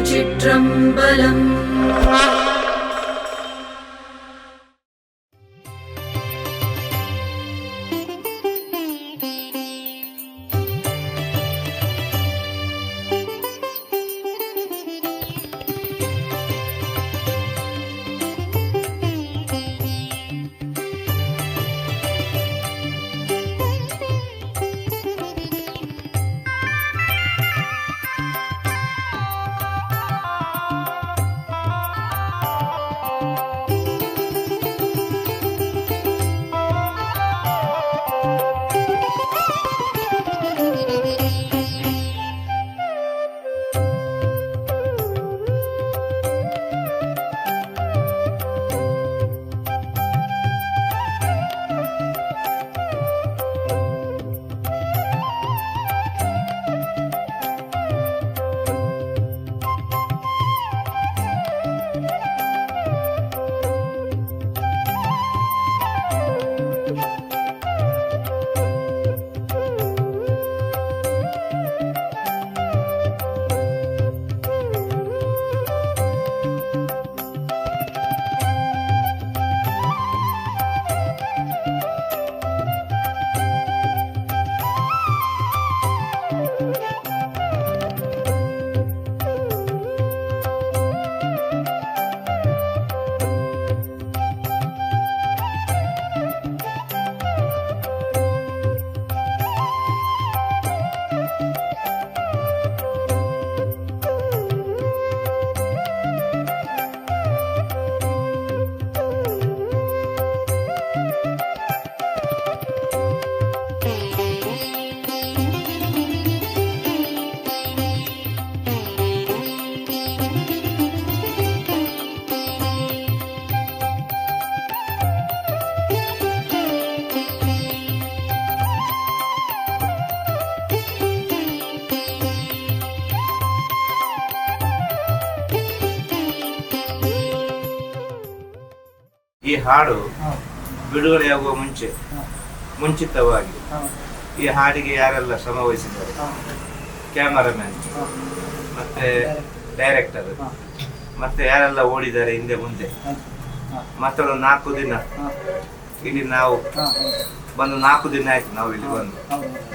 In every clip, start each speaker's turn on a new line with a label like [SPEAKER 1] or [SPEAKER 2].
[SPEAKER 1] திருச்சிற்றம்பலம்.
[SPEAKER 2] ಈ ಹಾಡು ಬಿಡುಗಡೆಯಾಗುವ ಮುಂಚೆ ಮುಂಚಿತವಾಗಿ ಈ ಹಾಡಿಗೆ ಯಾರೆಲ್ಲ ಶ್ರಮ ವಹಿಸಿದ್ದಾರೆ? ಕ್ಯಾಮರಾಮ್ಯಾನ್ ಮತ್ತೆ ಡೈರೆಕ್ಟರ್. ಮತ್ತೆ ಯಾರೆಲ್ಲ ಓಡಿದ್ದಾರೆ ಹಿಂದೆ ಮುಂದೆ? ಮತ್ತೆ ಒಂದು ನಾಲ್ಕು ದಿನ. ಇಲ್ಲಿ ನಾವು ಬಂದು ನಾಲ್ಕು ದಿನ ಆಯ್ತು ನಾವು ಇಲ್ಲಿ ಬಂದು.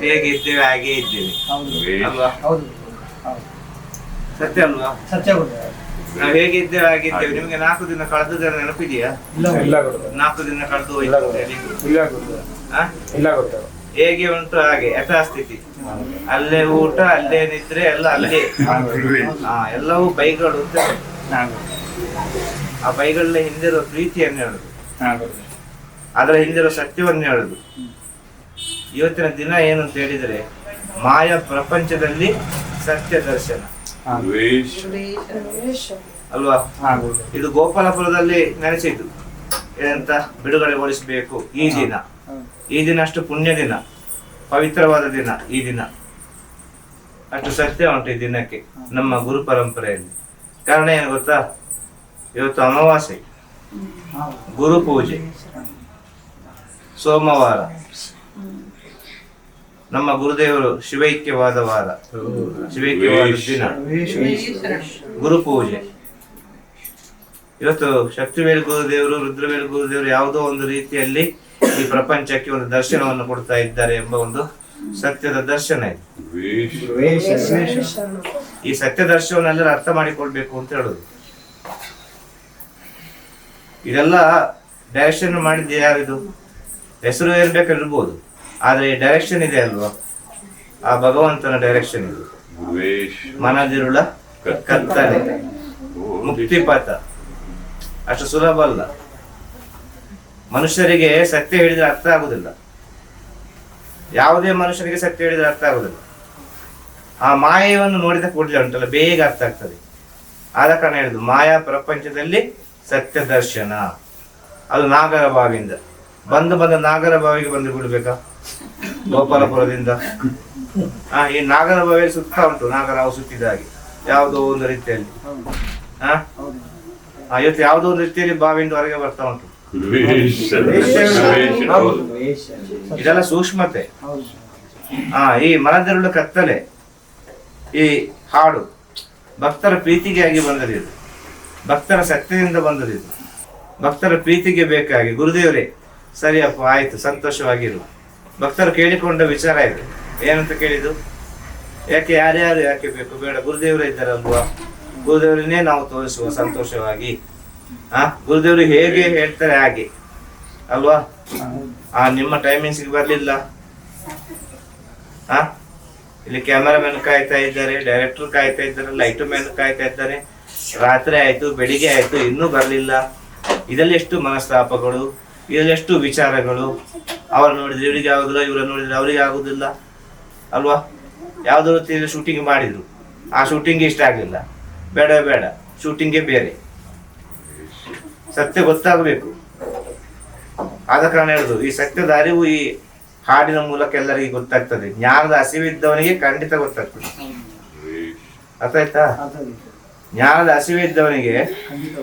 [SPEAKER 2] ಹೇಗೆ ಇದ್ದೇವೆ ಹಾಗೆ ಇದ್ದೇವೆ. ಅಲ್ವಾ? ಸತ್ಯ ಅಲ್ವಾ?
[SPEAKER 3] ಸತ್ಯ.
[SPEAKER 2] ನಾವು ಹೇಗಿದ್ದೇವೆ ಹಾಗಿದ್ದೇವೆ ಹಾಗೆ ನಿಮಗೆ ನಾಲ್ಕು ದಿನ ಕಳೆದ ನೆನಪಿದೆಯಾ?
[SPEAKER 3] ಇಲ್ಲ.
[SPEAKER 2] ನಾಲ್ಕು ದಿನ ಕಳೆದು ಹೋಯ್ತು
[SPEAKER 4] ಇಲ್ಲ. ಇಲ್ಲ.
[SPEAKER 2] ಆ? ಹೇಗೆ ಉಂಟು ಹಾಗೆ? ಯಥಾಸ್ಥಿತಿ. ಅಲ್ಲೇ ಊಟ ಅಲ್ಲೇ ನಿದ್ರೆ ಎಲ್ಲ ಅಲ್ಲೇ. ಹಾ ಎಲ್ಲವೂ ಬೈಗಳು ಅಂತ ಆ ಬೈಗಳ ಹಿಂದಿರೋ ಪ್ರೀತಿಯನ್ನು ಹೇಳುದು. ಅದರ ಹಿಂದಿರೋ ಸತ್ಯವನ್ನು ಹೇಳುದು. ಇವತ್ತಿನ ದಿನ ಏನು ಅಂತ ಹೇಳಿದ್ರೆ ಮಾಯಾ ಪ್ರಪಂಚದಲ್ಲಿ ಸತ್ಯ ದರ್ಶನ. ಅಲ್ವಾ? ಇದು ಗೋಪಾಲಪುರದಲ್ಲಿ ನೆನೆಸಿದ್ದು. ಏನಂತ? ಬಿಡುಗಡೆಗೊಳಿಸಬೇಕು ಈ ದಿನ. ಈ ದಿನ ಅಷ್ಟು ಪುಣ್ಯ ದಿನ. ಪವಿತ್ರವಾದ ದಿನ ಈ ದಿನ. ಅಷ್ಟು ಸತ್ಯ ಉಂಟು ಈ ದಿನಕ್ಕೆ ನಮ್ಮ ಗುರು ಪರಂಪರೆಯಲ್ಲಿ. ಕಾರಣ ಏನು ಗೊತ್ತಾ? ಇವತ್ತು ಅಮಾವಾಸ್ಯೆ. ಗುರು ಪೂಜೆ. ಸೋಮವಾರ. ನಮ್ಮ ಗುರುದೇವರು ಶಿವೈಕ್ಯವಾದ ವಾರ ಶಿವೈಕ್ಯವಾದ ದಿನ ಗುರು ಪೂಜೆ ಇವತ್ತು ಶಕ್ತಿವೇಲ್ ಗುರುದೇವರು ರುದ್ರವೇಲ್ ಗುರುದೇವರು ಯಾವುದೋ ಒಂದು ರೀತಿಯಲ್ಲಿ ಈ ಪ್ರಪಂಚಕ್ಕೆ ಒಂದು ದರ್ಶನವನ್ನು ಕೊಡ್ತಾ ಇದ್ದಾರೆ ಎಂಬ ಒಂದು ಸತ್ಯದ ದರ್ಶನ. ಈ ಸತ್ಯ ದರ್ಶನವನ್ನೆಲ್ಲರೂ ಅರ್ಥ ಮಾಡಿಕೊಳ್ಬೇಕು ಅಂತ ಹೇಳುದು. ಇದೆಲ್ಲ ಡೈರೆಕ್ಷನ್ ಮಾಡಿದ್ದು ಯಾರಿದು? ಹೆಸರು ಏನ್ ಬೇಕಾಗಿರ್ಬೋದು ಆದ್ರೆ ಡೈರೆಕ್ಷನ್ ಇದೆ ಅಲ್ವಾ? ಆ ಭಗವಂತನ ಡೈರೆಕ್ಷನ್ ಇದು. ಮನದಿರುಳ ಕತ್ತಲೆ ಮುಕ್ತಿಪಥ ಅಷ್ಟು ಸುಲಭ ಅಲ್ಲ. ಮನುಷ್ಯರಿಗೆ ಸತ್ಯ ಹೇಳಿದ್ರೆ ಅರ್ಥ ಆಗುದಿಲ್ಲ. ಯಾವುದೇ ಮನುಷ್ಯನಿಗೆ ಸತ್ಯ ಹೇಳಿದ್ರೆ ಅರ್ಥ ಆಗುದಿಲ್ಲ. ಆ ಮಾಯವನ್ನು ನೋಡಿದ ಕೂಡಲೇ ಉಂಟಲ್ಲ ಬೇಗ ಅರ್ಥ ಆಗ್ತದೆ. ಆದ ಕಾರಣ ಹೇಳುದು ಮಾಯಾ ಪ್ರಪಂಚದಲ್ಲಿ ಸತ್ಯ ದರ್ಶನ. ಅದು ನಾಗರ ಬಾವಿಯಿಂದ ಬಂದು ಬಂದ ನಾಗರ ಬಾವಿಗೆ ಬಂದು ಬಿಡ್ಬೇಕಾ? ಗೋಪಾಲಪುರದಿಂದ. ಆ ಈ ನಾಗರ ಬಾವಿ ಸುತ್ತ ಉಂಟು ನಾಗರಾವು ಸುತ್ತಿದ ಹಾಗೆ. ಯಾವುದೋ ಒಂದು ರೀತಿಯಲ್ಲಿ. ಆ, ಇವತ್ತು ಯಾವುದೋ ಒಂದು ರೀತಿಯಲ್ಲಿ ಬಾವಿಯಿಂದ ಹೊರಗೆ ಬರ್ತಾ ಉಂಟು. ಇದೆಲ್ಲ ಸೂಕ್ಷ್ಮತೆ. ಆ ಈ ಮನದರುಳು ಕತ್ತಲೆ ಈ ಹಾಡು ಭಕ್ತರ ಪ್ರೀತಿಗಾಗಿ ಬಂದದಿದು ಭಕ್ತರ ಸತ್ಯದಿಂದ ಬಂದದಿದು ಭಕ್ತರ ಪ್ರೀತಿಗೆ ಬೇಕಾಗಿ ಗುರುದೇವರೇ ಸರಿಯಪ್ಪ, ಆಯ್ತು ಸಂತೋಷವಾಗಿರುವ ಭಕ್ತರು ಕೇಳಿಕೊಂಡ ವಿಚಾರ ಇದೆ. ಏನಂತ ಕೇಳಿದ್ದು? ಯಾಕೆ ಯಾರ್ಯಾರು ಯಾಕೆ ಬೇಕು? ಬೇಡ, ಗುರುದೇವರೇ ಇದ್ದಾರಲ್ವಾ ಗುರುದೇವರನ್ನೇ ನಾವು ತೋರಿಸುವ ಸಂತೋಷವಾಗಿ. ಆ, ಗುರುದೇವರು ಹೇಗೆ ಹೇಳ್ತಾರೆ ಹಾಗೆ. ಅಲ್ವಾ? ಆ, ನಿಮ್ಮ ಟೈಮಿಂಗ್ಸ್ಗೆ ಬರಲಿಲ್ಲ. ಆ, ಇಲ್ಲಿ ಕ್ಯಾಮರಾಮನ್ ಕಾಯ್ತಾ ಇದ್ದಾರೆ ಡೈರೆಕ್ಟರ್ ಕಾಯ್ತಾ ಇದ್ದಾರೆ ಲೈಟ್ ಮ್ಯಾನ್ ಕಾಯ್ತಾ ಇದ್ದಾರೆ. ರಾತ್ರಿ ಆಯ್ತು, ಬೆಳಿಗ್ಗೆ ಆಯ್ತು, ಇನ್ನೂ ಬರಲಿಲ್ಲ. ಇದರಲ್ಲಿ ಎಷ್ಟು ಮನಸ್ತಾಪಗಳು. ಇದರಲ್ಲಿ ಎಷ್ಟು ವಿಚಾರಗಳು? ಅವ್ರು ನೋಡಿದ್ರೆ ಇವರಿಗೆ ಆಗುದಿಲ್ಲ ಇವ್ರ ನೋಡಿದ್ರೆ ಅವರಿಗೆ ಆಗುದಿಲ್ಲ ಅಲ್ವಾ? ಯಾವುದೋ ರೀತಿಯಲ್ಲಿ ಶೂಟಿಂಗ್ ಮಾಡಿದ್ರು. ಆ ಶೂಟಿಂಗ್ ಇಷ್ಟ ಆಗಲಿಲ್ಲ ಬೇಡ ಬೇಡ. ಶೂಟಿಂಗೇ ಬೇರೆ. ಸತ್ಯ ಗೊತ್ತಾಗಬೇಕು. ಆದ ಕಾರಣ ಹೇಳುದು ಈ ಸತ್ಯದ ಅರಿವು ಈ ಹಾಡಿನ ಮೂಲಕ ಎಲ್ಲರಿಗೆ ಗೊತ್ತಾಗ್ತದೆ. ಜ್ಞಾನದ ಹಸಿವಿದ್ದವನಿಗೆ ಖಂಡಿತ ಗೊತ್ತಾಗ್ತದೆ. ಅರ್ಥ ಆಯ್ತಾ? ಜ್ಞಾನದ ಹಸಿವಿದ್ದವನಿಗೆ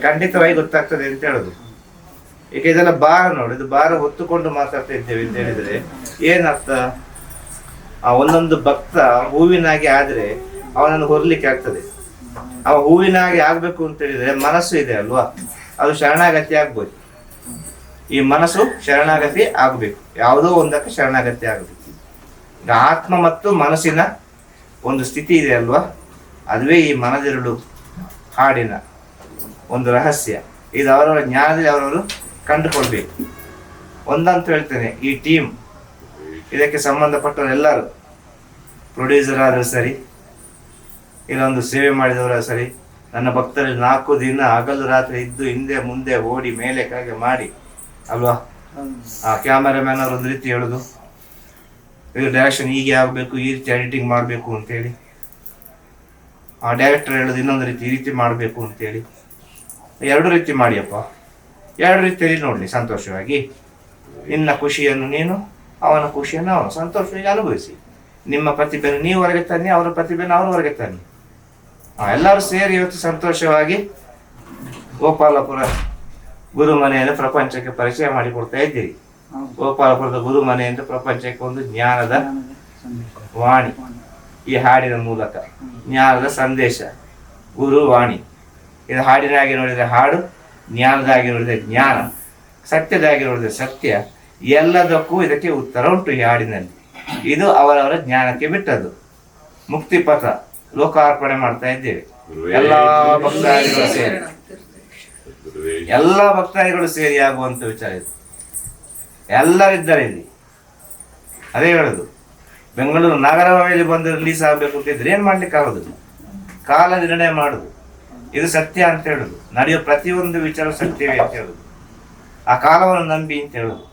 [SPEAKER 2] ಖಂಡಿತವಾಗಿ ಗೊತ್ತಾಗ್ತದೆ ಅಂತ ಹೇಳುದು. ಈಗ ಇದೆಲ್ಲ ಭಾರ ನೋಡಿ, ಇದು ಭಾರ ಹೊತ್ತುಕೊಂಡು ಮಾತಾಡ್ತಾ ಇದ್ದೇವೆ ಅಂತ ಹೇಳಿದ್ರೆ ಏನರ್ಥ? ಆ ಒಂದೊಂದು ಭಕ್ತ ಹೂವಿನಾಗಿ ಆದ್ರೆ ಅವನನ್ನು ಹೊರಲಿಕ್ಕೆ ಆಗ್ತದೆ. ಅವ ಹೂವಿನಾಗಿ ಆಗ್ಬೇಕು ಅಂತ ಹೇಳಿದ್ರೆ ಮನಸ್ಸು ಇದೆ ಅಲ್ವಾ? ಅದು ಶರಣಾಗತಿ ಆಗ್ಬೋದು. ಈ ಮನಸ್ಸು ಶರಣಾಗತಿ ಆಗ್ಬೇಕು. ಯಾವುದೋ ಒಂದಕ್ಕೆ ಶರಣಾಗತಿ ಆಗಬೇಕು. ಈಗ ಆತ್ಮ ಮತ್ತು ಮನಸ್ಸಿನ ಒಂದು ಸ್ಥಿತಿ ಇದೆ ಅಲ್ವಾ? ಅದುವೇ ಈ ಮನದಿರುಳು ಹಾಡಿನ ಒಂದು ರಹಸ್ಯ. ಇದು ಅವರವರ ಜ್ಞಾನದಲ್ಲಿ ಅವರವರು ಕಂಡುಕೊಳ್ಬೇಕು. ಒಂದಂತ ಹೇಳ್ತೇನೆ, ಈ ಟೀಮ್ ಇದಕ್ಕೆ ಸಂಬಂಧಪಟ್ಟವರೆಲ್ಲರೂ ಪ್ರೊಡ್ಯೂಸರ್ ಆದರೂ ಸರಿ, ಇಲ್ಲೊಂದು ಸೇವೆ ಮಾಡಿದವರು ಸರಿ, ನನ್ನ ಭಕ್ತರಲ್ಲಿ ನಾಲ್ಕು ದಿನ ಹಗಲು ರಾತ್ರಿ ಇದ್ದು ಹಿಂದೆ ಮುಂದೆ ಓಡಿ ಮೇಲೆ ಕೆಳಗೆ ಮಾಡಿ, ಅಲ್ವಾ? ಆ ಕ್ಯಾಮರಾಮ್ಯಾನ್ ಅವರು ಒಂದು ರೀತಿ ಹೇಳುದು, ಇದು ಡೈರೆಕ್ಷನ್ ಹೀಗೆ ಆಗಬೇಕು, ಈ ರೀತಿ ಎಡಿಟಿಂಗ್ ಮಾಡಬೇಕು ಅಂತೇಳಿ. ಆ ಡೈರೆಕ್ಟರ್ ಹೇಳೋದು ಇನ್ನೊಂದು ರೀತಿ, ಈ ರೀತಿ ಮಾಡಬೇಕು ಅಂತೇಳಿ. ಎರಡು ರೀತಿ ಮಾಡಿಯಪ್ಪ. ಎರಡು ರೀತಿಯಲ್ಲಿ ನೋಡಲಿ ಸಂತೋಷವಾಗಿ. ನಿನ್ನ ಖುಷಿಯನ್ನು ನೀನು ಅವನ ಖುಷಿಯನ್ನು ಅವನು. ಸಂತೋಷವಾಗಿ ಅನುಭವಿಸಿ. ನಿಮ್ಮ ಪ್ರತಿಭೆಯನ್ನು ನೀವು ಹೊರಗೆ ತನ್ನಿ ಅವರ ಪ್ರತಿಭೆಯನ್ನು ಅವರು ಹೊರಗೆ ತನ್ನಿ. ಎಲ್ಲರೂ ಸೇರಿ ಇವತ್ತು ಸಂತೋಷವಾಗಿ ಗೋಪಾಲಪುರ ಗುರು ಮನೆಯನ್ನು ಪ್ರಪಂಚಕ್ಕೆ ಪರಿಚಯ ಮಾಡಿಕೊಡ್ತಾ ಇದ್ದೀರಿ. ಗೋಪಾಲಪುರದ ಗುರು ಮನೆಯಿಂದ ಪ್ರಪಂಚಕ್ಕೆ ಒಂದು ಜ್ಞಾನದ ವಾಣಿ. ಈ ಹಾಡಿನ ಮೂಲಕ ಜ್ಞಾನದ ಸಂದೇಶ ಗುರು ವಾಣಿ. ಇದು ಹಾಡಿನಾಗಿ ನೋಡಿದರೆ ಹಾಡು ಜ್ಞಾನದಾಗಿ ನೋಡಿದರೆ ಜ್ಞಾನ ಸತ್ಯದಾಗಿರೋದೇ ಸತ್ಯ ಎಲ್ಲದಕ್ಕೂ ಇದಕ್ಕೆ ಉತ್ತರ ಉಂಟು ಈ ಹಾಡಿನಲ್ಲಿ. ಇದು ಅವರವರ ಜ್ಞಾನಕ್ಕೆ ಬಿಟ್ಟದ್ದು. ಮುಕ್ತಿ ಪಥ ಲೋಕಾರ್ಪಣೆ ಮಾಡ್ತಾ ಇದ್ದೇವೆ. ಎಲ್ಲಾ ಭಕ್ತಾದಿಗಳು ಸೇರಿ. ಎಲ್ಲ ಭಕ್ತಾದಿಗಳು ಸೇರಿ ಆಗುವಂತ ವಿಚಾರ ಇದು. ಎಲ್ಲರಿದ್ದಾರೆ ಇಲ್ಲಿ. ಅದೇ ಹೇಳುದು. ಬೆಂಗಳೂರು ನಗರದಲ್ಲಿ ಬಂದು ರಿಲೀಸ್ ಆಗಬೇಕು ಅಂತಿದ್ರೆ ಏನ್ ಮಾಡ್ಲಿಕ್ಕೆ ಆಗೋದಿಲ್ಲ ಕಾಲ ನಿರ್ಣಯ ಮಾಡುದು. ಇದು ಸತ್ಯ ಅಂತ ಹೇಳುದು. ನಡೆಯುವ ಪ್ರತಿಯೊಂದು ವಿಚಾರ ಸತ್ಯವೇ ಅಂತ ಹೇಳುದು. ಆ ಕಾಲವನ್ನು ನಂಬಿ ಅಂತ ಹೇಳುದು.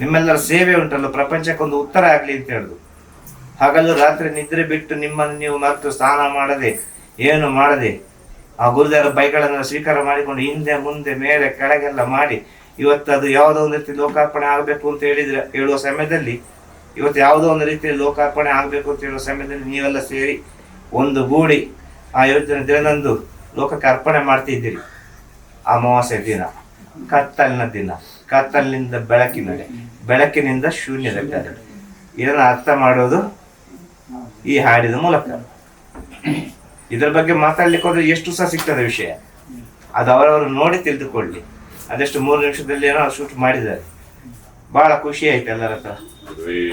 [SPEAKER 2] ನಿಮ್ಮೆಲ್ಲರ ಸೇವೆ ಉಂಟಲ್ಲ, ಪ್ರಪಂಚಕ್ಕೊಂದು ಉತ್ತರ ಆಗಲಿ ಅಂತ ಹೇಳುದು. ಹಗಲು ರಾತ್ರಿ ನಿದ್ರೆ ಬಿಟ್ಟು ನಿಮ್ಮನ್ನು ನೀವು ಮತ್ತು ಸ್ನಾನ ಮಾಡದೆ, ಏನು ಮಾಡದೆ, ಆ ಗುರುದೇವರ ಬೈಗಳನ್ನು ಸ್ವೀಕಾರ ಮಾಡಿಕೊಂಡು ಹಿಂದೆ ಮುಂದೆ ಮೇಲೆ ಕೆಳಗೆಲ್ಲ ಮಾಡಿ ಇವತ್ತು ಅದು ಯಾವುದೋ ಒಂದು ರೀತಿ ಲೋಕಾರ್ಪಣೆ ಆಗಬೇಕು ಅಂತ ಹೇಳಿದ್ರೆ, ಹೇಳುವ ಸಮಯದಲ್ಲಿ, ಇವತ್ತು ಯಾವುದೋ ಒಂದು ರೀತಿಯಲ್ಲಿ ಲೋಕಾರ್ಪಣೆ ಆಗಬೇಕು ಅಂತ ಹೇಳುವ ಸಮಯದಲ್ಲಿ ನೀವೆಲ್ಲ ಸೇರಿ ಒಂದು ಗೂಡಿ ಆ ಯೋಜನೆ ದಿನದಂದು ಲೋಕಕ್ಕೆ ಅರ್ಪಣೆ ಮಾಡ್ತಿದ್ದೀರಿ. ಅಮಾವಾಸ್ಯ ದಿನ, ಕತ್ತಲಿನ ದಿನ, ಕತ್ತಲಿನಿಂದ ಬೆಳಕಿನಡೆ ಬೆಳಕಿನಿಂದ ಶೂನ್ಯದ ಇದನ್ನು ಅರ್ಥ ಮಾಡೋದು ಈ ಹಾಡಿದ ಮೂಲಕ. ಇದರ ಬಗ್ಗೆ ಮಾತಾಡ್ಲಿಕ್ಕೆ ಹೋದ್ರೆ ಎಷ್ಟು ಸಹ ಸಿಗ್ತದೆ ವಿಷಯ. ಅದು ಅವರವರು ನೋಡಿ ತಿಳಿದುಕೊಳ್ಳಿ. ಅದೆಷ್ಟು ಮೂರು ನಿಮಿಷದಲ್ಲಿ ಏನೋ ಶೂಟ್ ಮಾಡಿದ್ದಾರೆ. ಬಹಳ ಖುಷಿ ಆಯ್ತು ಎಲ್ಲರ ಹತ್ರ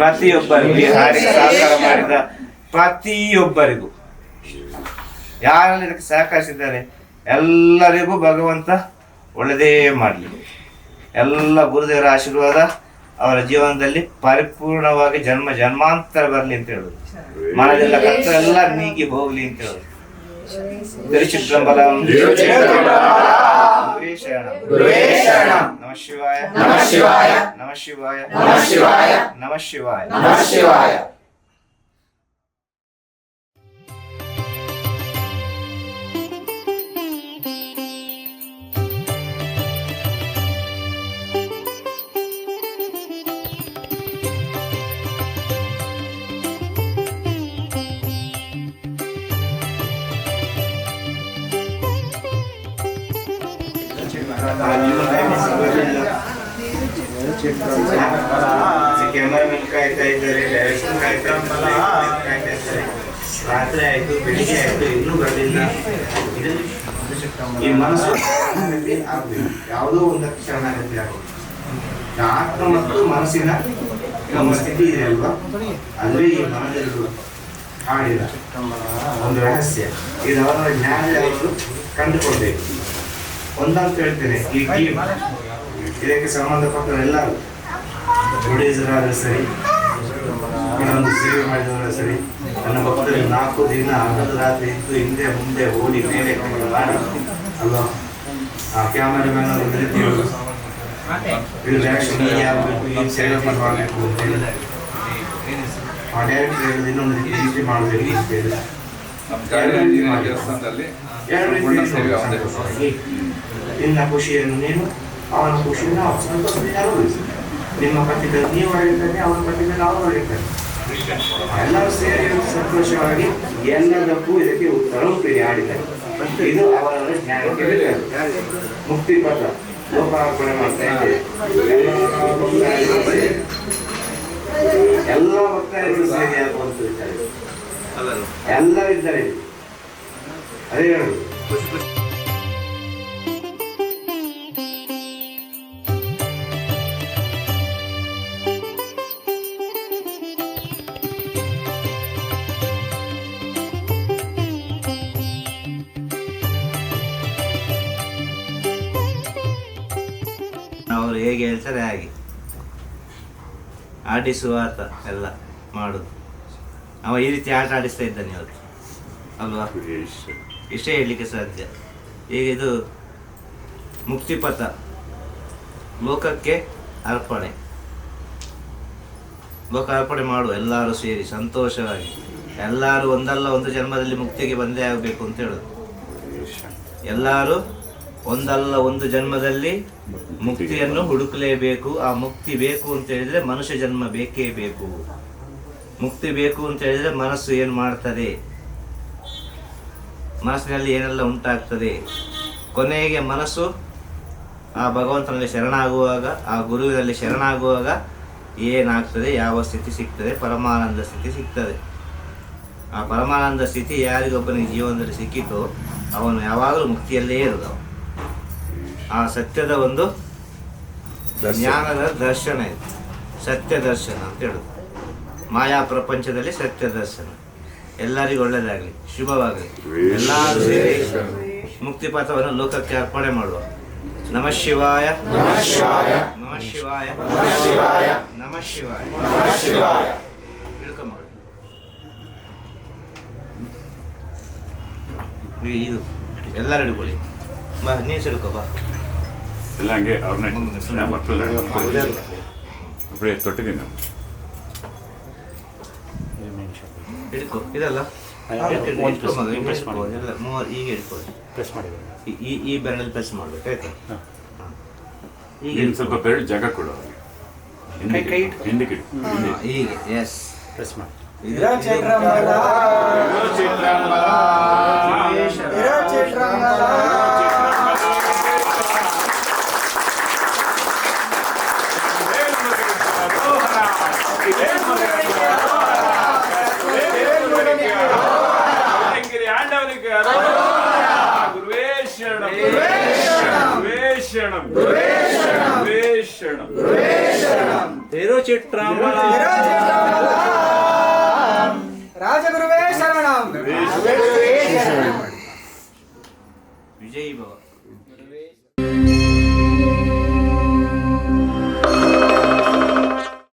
[SPEAKER 2] ಪ್ರತಿಯೊಬ್ಬರಿಗೂ ಈ ಹಾಡಿಗೆ ಸಹಕಾರ ಮಾಡಿದ ಪ್ರತಿಯೊಬ್ಬರಿಗೂ. ಯಾರೆಲ್ಲ ಇದಕ್ಕೆ ಸಹಕರಿಸಿದ್ದಾರೆ? ಎಲ್ಲರಿಗೂ ಭಗವಂತ ಒಳ್ಳೆದೇ ಮಾಡಲಿ. ಎಲ್ಲ ಗುರುದೇವರ ಆಶೀರ್ವಾದ ಅವರ ಜೀವನದಲ್ಲಿ ಪರಿಪೂರ್ಣವಾಗಿ ಜನ್ಮ ಜನ್ಮಾಂತರ ಬರಲಿ ಅಂತ ಹೇಳುದು. ಮನದೆಲ್ಲ ಕಷ್ಟ ಎಲ್ಲ ನೀಗಿ ಹೋಗ್ಲಿ ಅಂತ ಹೇಳುದು. ಶಿವಾಯ.
[SPEAKER 1] ನಮ ಶಿವಾಯ.
[SPEAKER 2] ನಮ ಶಿವಾಯ.
[SPEAKER 1] ನಮ ಶಿವಾಯ.
[SPEAKER 2] ನಮ ಶಿವಾಯ.
[SPEAKER 1] ನಮಃ ಶಿವಾಯ.
[SPEAKER 2] ಕ್ಯಾಮರಾಮನ್ ಕಾಯ್ತಾ ಇದ್ದಾರೆ ಡೈರೆಕ್ಷನ್ ಕಾಯ್ತಾ ಕಾಯ್ತಾ ಇದ್ದಾರೆ ರಾತ್ರಿ ಆಯ್ತು ಬೆಳಿಗ್ಗೆ ಆಯ್ತು ಇನ್ನೂ ಬರಲಿಲ್ಲ ಈ ಮನಸ್ಸು ಆಗ್ಬೇಕು ಯಾವುದೋ ಒಂದು ಶರಣಾಗತಿ ಆಗುತ್ತೆ ಆತ್ಮ ಮತ್ತು ಮನಸ್ಸಿನ ನಮ್ಮ ಸ್ಥಿತಿ ಇದೆ ಅಲ್ವಾ ಅದೇ ಈ ಮನದಲ್ಲಿ ಹಾಡಿದ ಒಂದು ರಹಸ್ಯ ಇದು ಅವರ ಜ್ಞಾನದಲ್ಲಿ ಅವರು ಕಂಡುಕೊಳ್ಬೇಕು ಒಂದಂತ ಹೇಳ್ತೇನೆ ಈ ಟೀಮ್ ಇದಕ್ಕೆ ಸಂಬಂಧಪಟ್ಟ ಎಲ್ಲರೂ ಪ್ರೊಡ್ಯೂಸರ್ ಸರಿ ಇನ್ನೊಂದು ಸೇವೆ ಮಾಡಿದವರ ಸರಿ ನನ್ನ ಭಕ್ತರಿಗೆ ನಾಲ್ಕು ದಿನ ಹಗಲು ರಾತ್ರಿ ಇದ್ದು ಹಿಂದೆ ಮುಂದೆ ಓಡಿ ಮೇಲೆ ಮಾಡಿ ಅಲ್ವಾ? ಆ ಕ್ಯಾಮರಾಮನ್ ಅವರು ರೀತಿಯವರು ಇದು ರಿಯಾಕ್ಷನ್ ಹೀಗೆ ಆಗ್ಬೇಕು ಏನು ಸೇವೆ ಮಾಡಬೇಕು ಅಂತ ಹೇಳಿ. ಆ ಡೈರೆಕ್ಟರ್ ಹೇಳಿದ ಇನ್ನೊಂದು ರೀತಿ ರೀತಿ ಮಾಡಬೇಕು ಅಂತ ಹೇಳಿ.
[SPEAKER 4] ನಮ್ಮ ದೇವಸ್ಥಾನದಲ್ಲಿ ಸೇವೆ.
[SPEAKER 2] ನಿನ್ನ ಖುಷಿಯನ್ನು ನೀನು ಅವನ ಖುಷಿಯನ್ನು ಅವನು ಸಂತೋಷದಿಂದ ಅನುಭವಿಸು ನಿಮ್ಮ ಪಟ್ಟಿದ ನೀವು ಆಗಿರ್ತಾನೆ ಅವನ ನಾವು ಆಗಿರ್ತಾನೆ ಎಲ್ಲರೂ ಸೇರಿ ಸಂತೋಷವಾಗಿ ಎಲ್ಲದಕ್ಕೂ ಇದಕ್ಕೆ ಉತ್ತರ ಆಡಿದ್ದಾರೆ ಇದು ಅವರ ಜ್ಞಾನಕ್ಕೆ. ಮುಕ್ತಿ ಪದ ಲೋಕಾರ್ಪಣೆ ಮಾಡ್ತಾ ಇದ್ದೇವೆ. ಎಲ್ಲ ಭಕ್ತರಿಗೂ ಸೇರಿ ಆಗುವಂತ ವಿಚಾರ ಇಲ್ಲಿ. ಅವರು ಹೇಗೆ ಹೇಳ್ತಾರೆ ಹಾಗೆ. ಆಡಿಸುವ ಆತ ಎಲ್ಲ ಮಾಡುದು. ಅವ ಈ ರೀತಿ ಆಟ ಆಡಿಸ್ತಾ ಇದ್ದಾನೆ ಇವತ್ತು ಅಲ್ವಾ? ಇಷ್ಟೇ ಹೇಳಲಿಕ್ಕೆ ಸಾಧ್ಯ. ಈಗ ಇದು ಮುಕ್ತಿಪಥ, ಲೋಕಕ್ಕೆ ಅರ್ಪಣೆ. ಲೋಕ ಅರ್ಪಣೆ ಮಾಡುವ ಎಲ್ಲರೂ ಸೇರಿ ಸಂತೋಷವಾಗಿ, ಎಲ್ಲರೂ ಒಂದಲ್ಲ ಒಂದು ಜನ್ಮದಲ್ಲಿ ಮುಕ್ತಿಗೆ ಬಂದೇ ಆಗಬೇಕು ಅಂತ ಹೇಳೋದು. ಎಲ್ಲರೂ ಒಂದಲ್ಲ ಒಂದು ಜನ್ಮದಲ್ಲಿ ಮುಕ್ತಿಯನ್ನು ಹುಡುಕಲೇಬೇಕು. ಆ ಮುಕ್ತಿ ಬೇಕು ಅಂತ ಹೇಳಿದ್ರೆ ಮನುಷ್ಯ ಜನ್ಮ ಬೇಕೇ ಬೇಕು. ಮುಕ್ತಿ ಬೇಕು ಅಂತ ಹೇಳಿದ್ರೆ ಮನಸ್ಸು ಏನು ಮಾಡ್ತದೆ? ಮನಸ್ಸಿನಲ್ಲಿ ಏನೆಲ್ಲ ಉಂಟಾಗ್ತದೆ? ಕೊನೆಗೆ ಮನಸ್ಸು ಆ ಭಗವಂತನಲ್ಲಿ ಶರಣಾಗುವಾಗ ಆ ಗುರುವಿನಲ್ಲಿ ಶರಣಾಗುವಾಗ ಏನಾಗ್ತದೆ? ಯಾವ ಸ್ಥಿತಿ ಸಿಗ್ತದೆ? ಪರಮಾನಂದ ಸ್ಥಿತಿ ಸಿಗ್ತದೆ. ಆ ಪರಮಾನಂದ ಸ್ಥಿತಿ ಯಾರಿಗೊಬ್ಬನಿಗೆ ಜೀವನದಲ್ಲಿ ಸಿಕ್ಕಿತೋ ಅವನು ಯಾವಾಗಲೂ ಮುಕ್ತಿಯಲ್ಲೇ ಇರೋದು ಆ ಸತ್ಯದ ಒಂದು ಜ್ಞಾನದ ದರ್ಶನ ಇದೆ. ಸತ್ಯ ದರ್ಶನ ಅಂತ ಹೇಳುದು. ಮಾಯಾ ಪ್ರಪಂಚದಲ್ಲಿ ಸತ್ಯ ದರ್ಶನ. ಎಲ್ಲರಿಗೂ ಒಳ್ಳೆಯದಾಗಲಿ ಶುಭವಾಗಲಿ. ಎಲ್ಲರೂ ಸೇರಿ ಮುಕ್ತಿಪಥವನ್ನು ಲೋಕಕ್ಕೆ ಅರ್ಪಣೆ ಮಾಡುವ. ನಮಃ ಶಿವಾಯ.
[SPEAKER 1] ನಮಃ ಶಿವಾಯ.
[SPEAKER 2] ನಮಃ ಶಿವಾಯ.
[SPEAKER 1] ನಮಃ ಶಿವಾಯ.
[SPEAKER 2] ನಮಃ ಶಿವಾಯ. ಇದು ಎಲ್ಲರೂ ಹಿಡ್ಕೊಳ್ಳಿ. ಬಾ ನೀನು ಸಿಡ್ಕೋ ಬಾ.
[SPEAKER 5] ಎಲ್ಲ ಹಂಗೆ ಅವ್ರನ್ನ ಮಕ್ಕಳು ತೊಟ್ಟಿದ್ದೀನಿ.
[SPEAKER 2] ಇಲ್ಲ ಇದಲ್ಲ? ಈಗ ಹಿಡ್ಕೊ.
[SPEAKER 3] ಪ್ರೆಸ್ ಮಾಡಿ
[SPEAKER 2] ಈ ಈ ಬೆರಳಲ್ಲಿ ಪ್ರೆಸ್ ಮಾಡ್ಬೇಕು ಆಯ್ತಾ? ಈಗ
[SPEAKER 5] ಸ್ವಲ್ಪ ಬೆರಳು ಜಾಗ ಕೊಡು
[SPEAKER 2] ಈಗ ಎಸ್
[SPEAKER 3] ಪ್ರೆಸ್ ಮಾಡಿ.
[SPEAKER 4] గురువుకి గురువేషణం గురువేషణం గురువేషణం తిరుచిట్రామల రాజగురువే
[SPEAKER 2] శరణం.